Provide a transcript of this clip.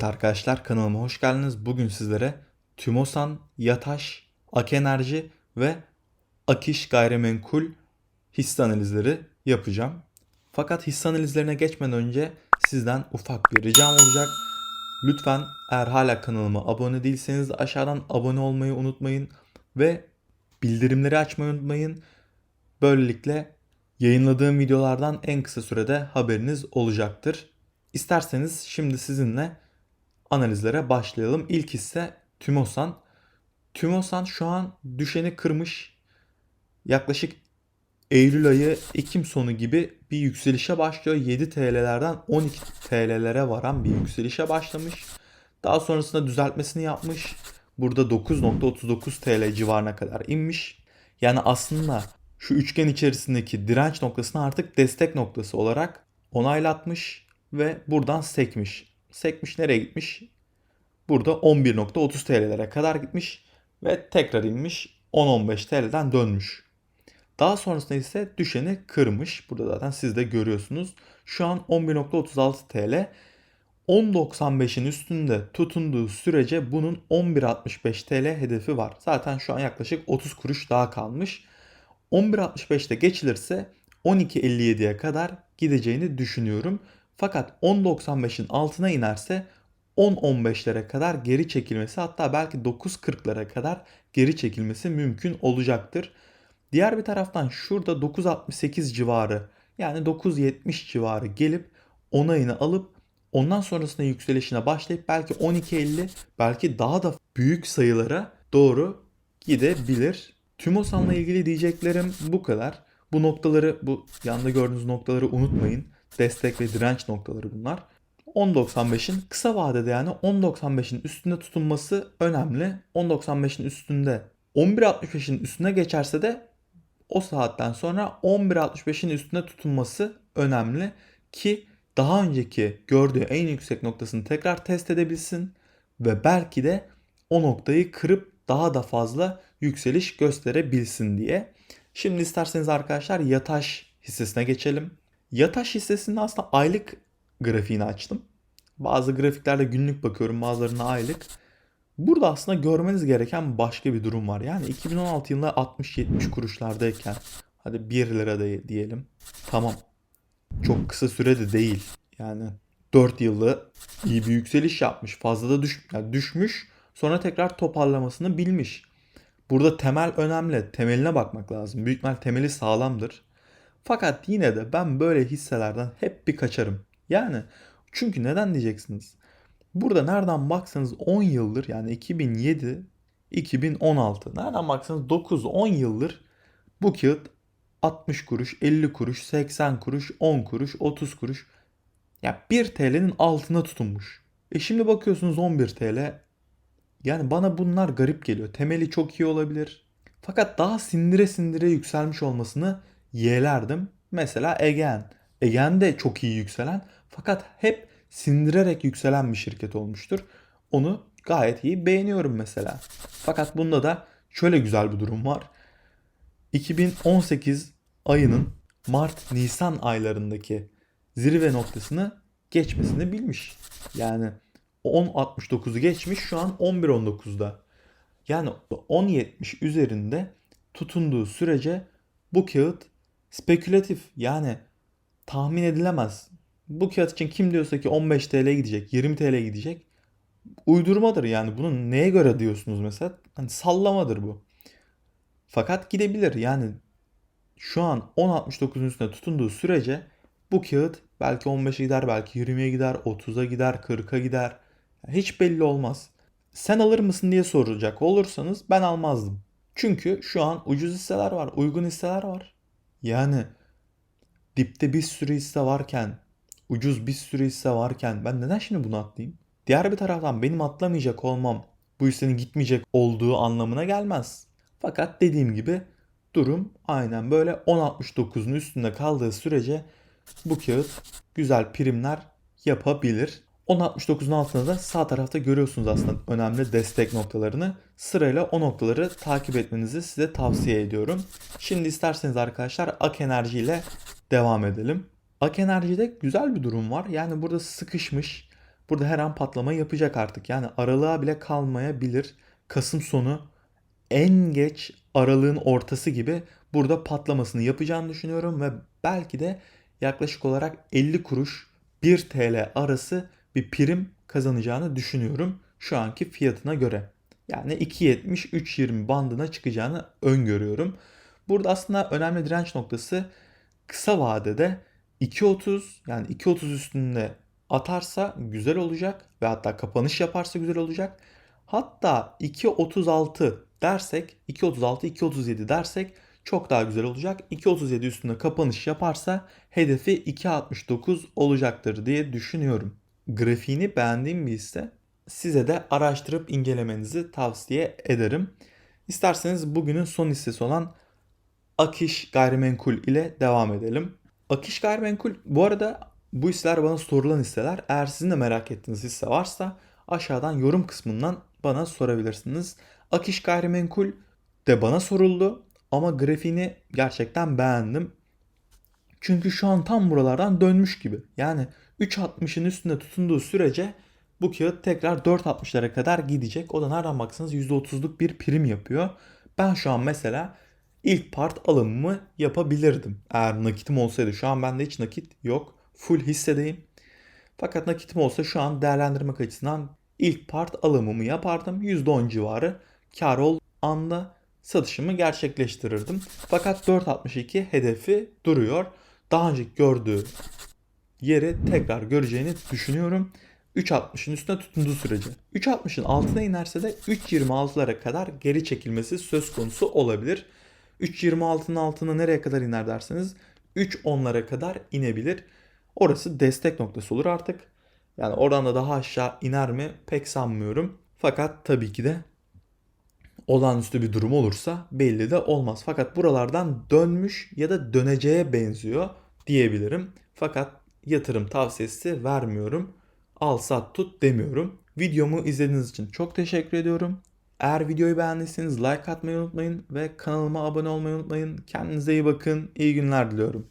Evet arkadaşlar kanalıma hoş geldiniz. Bugün sizlere Tümosan, Yataş, Ak Enerji ve Akiş Gayrimenkul hisse analizleri yapacağım. Fakat hisse analizlerine geçmeden önce sizden ufak bir ricam olacak. Lütfen eğer hala kanalıma abone değilseniz aşağıdan abone olmayı unutmayın ve bildirimleri açmayı unutmayın. Böylelikle yayınladığım videolardan en kısa sürede haberiniz olacaktır. İsterseniz şimdi sizinle analizlere başlayalım. İlk ise Tümosan. Tümosan şu an düşeni kırmış. Yaklaşık Eylül ayı Ekim sonu gibi bir yükselişe başlıyor. 7 TL'lerden 12 TL'lere varan bir yükselişe başlamış. Daha sonrasında düzeltmesini yapmış. Burada 9.39 TL civarına kadar inmiş. Yani aslında şu üçgen içerisindeki direnç noktasını artık destek noktası olarak onaylatmış ve buradan sekmiş. Sekmiş nereye gitmiş? Burada 11.30 TL'lere kadar gitmiş ve tekrar inmiş 10-15 TL'den dönmüş. Daha sonrasında ise düşeni kırmış. Burada zaten siz de görüyorsunuz. Şu an 11.36 TL. 10.95'in üstünde tutunduğu sürece bunun 11.65 TL hedefi var. Zaten şu an yaklaşık 30 kuruş daha kalmış. 11.65'te geçilirse 12.57'ye kadar gideceğini düşünüyorum. Fakat 10.95'in altına inerse 10.15'lere kadar geri çekilmesi hatta belki 9.40'lara kadar geri çekilmesi mümkün olacaktır. Diğer bir taraftan şurada 9.68 civarı yani 9.70 civarı gelip onayını alıp ondan sonrasında yükselişine başlayıp belki 12.50 belki daha da büyük sayılara doğru gidebilir. Tümosan'la ilgili diyeceklerim bu kadar. Bu noktaları, bu yanda gördüğünüz noktaları unutmayın. Destek ve direnç noktaları bunlar. 10.95'in kısa vadede yani 10.95'in üstünde tutunması önemli. 10.95'in üstünde 11.65'in üstüne geçerse de o saatten sonra 11.65'in üstünde tutunması önemli ki daha önceki gördüğü en yüksek noktasını tekrar test edebilsin ve belki de o noktayı kırıp daha da fazla yükseliş gösterebilsin diye. Şimdi isterseniz arkadaşlar Yataş hissesine geçelim. Yataş hissesinin aslında aylık grafiğini açtım. Bazı grafiklerde günlük bakıyorum bazılarına aylık. Burada aslında görmeniz gereken başka bir durum var. Yani 2016 yılında 60-70 kuruşlardayken hadi 1 lira da diyelim. Tamam. Çok kısa sürede değil. Yani 4 yılda iyi bir yükseliş yapmış. Fazla da düş yani düşmüş. Sonra tekrar toparlamasını bilmiş. Burada temel önemli. Temeline bakmak lazım. Büyük ihtimal temeli sağlamdır. Fakat yine de ben böyle hisselerden hep bir kaçarım. Yani çünkü neden diyeceksiniz? Burada nereden baksanız 10 yıldır yani 2007 2016 nereden baksanız 9-10 yıldır bu kağıt 60 kuruş, 50 kuruş, 80 kuruş, 10 kuruş, 30 kuruş. Ya 1 TL'nin altına tutunmuş. E şimdi bakıyorsunuz 11 TL. Yani bana bunlar garip geliyor. Temeli çok iyi olabilir. Fakat daha sindire sindire yükselmiş olmasını yeğlerdim. Mesela Egen. Egen de çok iyi yükselen fakat hep sindirerek yükselen bir şirket olmuştur. Onu gayet iyi beğeniyorum mesela. Fakat bunda da şöyle güzel bir durum var. 2018 ayının Mart-Nisan aylarındaki zirve noktasını geçmesini bilmiş. Yani 10.69'u geçmiş şu an 11.19'da. Yani 10.70 üzerinde tutunduğu sürece bu kağıt spekülatif yani tahmin edilemez. Bu kağıt için kim diyorsa ki 15 TL gidecek, 20 TL gidecek uydurmadır yani. Bunun neye göre diyorsunuz mesela? Hani sallamadır bu. Fakat gidebilir. Yani şu an 10.69'un üstünde tutunduğu sürece bu kağıt belki 15'e gider, belki 20'ye gider, 30'a gider, 40'a gider. hiç belli olmaz. Sen alır mısın diye soracak olursanız ben almazdım. Çünkü şu an ucuz hisseler var, uygun hisseler var. Yani dipte bir sürü hisse varken, ucuz bir sürü hisse varken ben neden şimdi bunu atlayayım? Diğer bir taraftan benim atlamayacak olmam bu hissenin gitmeyecek olduğu anlamına gelmez. Fakat dediğim gibi durum aynen böyle 10.69'un üstünde kaldığı sürece bu kağıt güzel primler yapabilir. 10.69'un altında da sağ tarafta görüyorsunuz aslında önemli destek noktalarını. Sırayla o noktaları takip etmenizi size tavsiye ediyorum. Şimdi isterseniz arkadaşlar Ak Enerji ile devam edelim. Ak Enerji'de güzel bir durum var. Yani burada sıkışmış. burada her an patlama yapacak artık. Yani aralığa bile kalmayabilir. Kasım sonu en geç aralığın ortası gibi burada patlamasını yapacağını düşünüyorum ve belki de yaklaşık olarak 50 kuruş 1 TL arası bir prim kazanacağını düşünüyorum şu anki fiyatına göre. Yani 2.70-3.20 bandına çıkacağını öngörüyorum. Burada aslında önemli direnç noktası kısa vadede 2.30 yani 2.30 üstünde atarsa güzel olacak ve hatta kapanış yaparsa güzel olacak. Hatta 2.36 dersek 2.36 2.37 dersek çok daha güzel olacak. 2.37 üstünde kapanış yaparsa hedefi 2.69 olacaktır diye düşünüyorum. Grafiğini beğendiğim bir hisse. Size de araştırıp incelemenizi tavsiye ederim. İsterseniz bugünün son hissesi olan Akış Gayrimenkul ile devam edelim. Akış Gayrimenkul bu arada bu hisseler bana sorulan hisseler. Eğer sizin de merak ettiğiniz hisse varsa aşağıdan yorum kısmından bana sorabilirsiniz. Akış Gayrimenkul de bana soruldu ama grafiğini gerçekten beğendim. Çünkü şu an tam buralardan dönmüş gibi. Yani 3.60'ın üstünde tutunduğu sürece bu kağıt tekrar 4.60'lara kadar gidecek. O da nereden baksanız %30'luk bir prim yapıyor. Ben şu an mesela ilk part alımımı yapabilirdim. Eğer nakitim olsaydı şu an bende hiç nakit yok. Full hissedeyim. Fakat nakitim olsa şu an değerlendirmek açısından ilk part alımımı yapardım. %10 civarı kar ol anda satışımı gerçekleştirirdim. Fakat 4.62 hedefi duruyor. Daha önce gördüğü yeri tekrar göreceğini düşünüyorum. 3.60'ın üstüne tutunduğu sürece. 3.60'ın altına inerse de 3.26'lara kadar geri çekilmesi söz konusu olabilir. 3.26'nın altına nereye kadar iner derseniz 3.10'lara kadar inebilir. Orası destek noktası olur artık. Yani oradan da daha aşağı iner mi pek sanmıyorum. Fakat tabii ki de olağanüstü bir durum olursa belli de olmaz. Fakat buralardan dönmüş ya da döneceğe benziyor diyebilirim. Fakat yatırım tavsiyesi vermiyorum. Al sat tut demiyorum. Videomu izlediğiniz için çok teşekkür ediyorum. Eğer videoyu beğendiyseniz like atmayı unutmayın ve kanalıma abone olmayı unutmayın. Kendinize iyi bakın. İyi günler diliyorum.